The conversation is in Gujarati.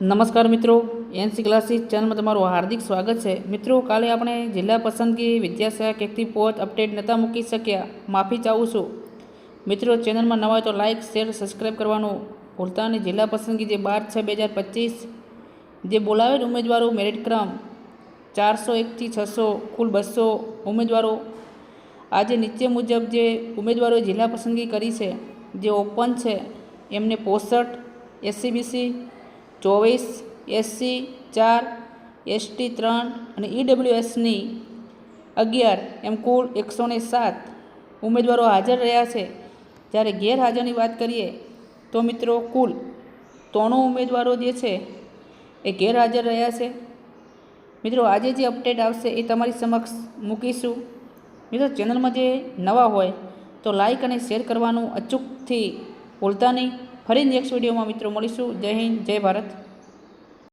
નમસ્કાર મિત્રો એનસી ક્લાસીસ ચેનલમાં તમારું હાર્દિક સ્વાગત છે. મિત્રો, કાલે આપણે જિલ્લા પસંદગી વિદ્યાસહાયક એકથી પોત અપડેટ નહોતા મૂકી શક્યા, માફી ચાહું છું. મિત્રો, ચેનલમાં નવા તો લાઇક શેર સબસ્ક્રાઈબ કરવાનું ભૂલતા અને જિલ્લા પસંદગી જે બાર છ બે હજાર પચીસ, જે બોલાવેલ ઉમેદવારો મેરિટ ક્રમ ચારસો એકથી છસો, કુલ બસો ઉમેદવારો. આજે નીચે મુજબ જે ઉમેદવારોએ જિલ્લા પસંદગી કરી છે, જે ઓપન છે, એમને પોસઠ એસસીબીસી ચોવીસ એસસી ચાર એસટી ત્રણ અને ઈડબ્લ્યુએસની અગિયાર, એમ કુલ એકસો ને સાત ઉમેદવારો હાજર રહ્યા છે. જ્યારે ગેરહાજરની વાત કરીએ તો મિત્રો કુલ ત્રણું ઉમેદવારો જે છે એ ગેરહાજર રહ્યા છે. મિત્રો આજે જે અપડેટ આવશે એ તમારી સમક્ષ મૂકીશું. મિત્રો ચેનલમાં જે નવા હોય તો લાઈક અને શેર કરવાનું અચૂકથી ભૂલતા નહીં. ફરી નેક્સ્ટ વિડીયોમાં મિત્રો મળીશું. જય હિન્દ જય ભારત.